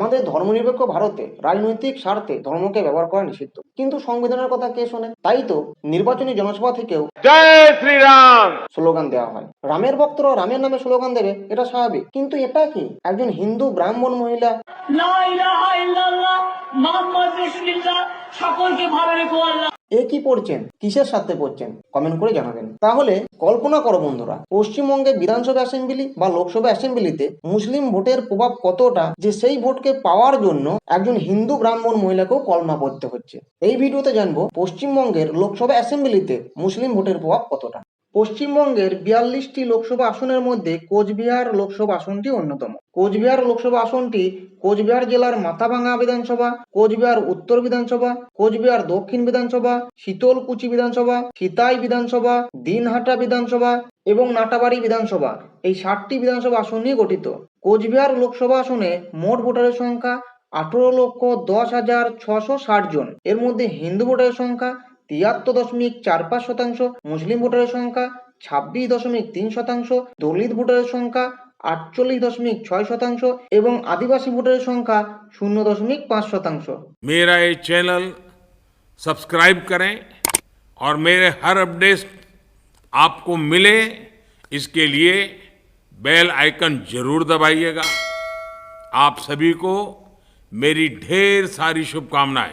আমাদের ধর্মনিরপেক্ষ ভারতে রাজনৈতিক স্বার্থে ধর্মকে ব্যবহার করা নিষিদ্ধ। কিন্তু সংবিধানের কথা কে শোনে? তাই তো নির্বাচনী জনসভা থেকেও জয় শ্রীরাম! স্লোগান দেওয়া হয়। রামের ভক্তরা রামের নামে স্লোগান দেবে এটা স্বাভাবিক। কিন্তু এটা কি? একজন হিন্দু ব্রাহ্মণ মহিলা? সকলকে ভালো রেখো আল্লাহ এ কি পড়ছেন? কিসের সাথে পড়ছেন? কমেন্ট করে জানাবেন। তাহলে কল্পনা করো বন্ধুরা, পশ্চিমবঙ্গে বিধানসভা অ্যাসেম্বলি বা লোকসভা অ্যাসেম্বলিতে মুসলিম ভোটের প্রভাব কতটা যে সেই ভোটকে পাওয়ার জন্য একজন হিন্দু ব্রাহ্মণ মহিলাকেও কলমা পড়তে হচ্ছে? এই ভিডিওতে জানব পশ্চিমবঙ্গের লোকসভা অ্যাসেম্বলিতে মুসলিম ভোটের প্রভাব কতটা। পশ্চিমবঙ্গের বিয়াল্লিশটি লোকসভা আসনের মধ্যে কোচবিহার লোকসভা আসনটি অন্যতম। কোচবিহার লোকসভা আসনটি কোচবিহার জেলার মাথাভাঙা বিধানসভা, কোচবিহার উত্তর বিধানসভা, কোচবিহার দক্ষিণ বিধানসভা, শীতলকুচি বিধানসভা সিতাই বিধানসভা, দিনহাটা বিধানসভা এবং নাটাবাড়ি বিধানসভা এই ষাটটি বিধানসভা আসন নিয়ে গঠিত। কোচবিহার লোকসভা আসনে মোট ভোটারের সংখ্যা আঠেরো লক্ষ দশ হাজার ছশো ষাট জন। এর মধ্যে হিন্দু ভোটারের সংখ্যা তিয়াত্তর দশমিক চার পাঁচ শতাংশ মুসলিম ভোটারের সংখ্যা ছাব্বিশ দশমিক তিন শতাংশ দলিত ভোটারের সংখ্যা আটচল্লিশ দশমিক ছয় শতাংশ এবং আদিবাসী ভোটারের সংখ্যা শূন্য দশমিক পাঁচ শতাংশ मेरा ये चैनल सब्सक्राइब करें और मेरे हर अपडेट आपको मिले इसके लिए बेल आइकन जरूर दबाइएगा आप सभी को मेरी ढेर सारी शुभकामनाएं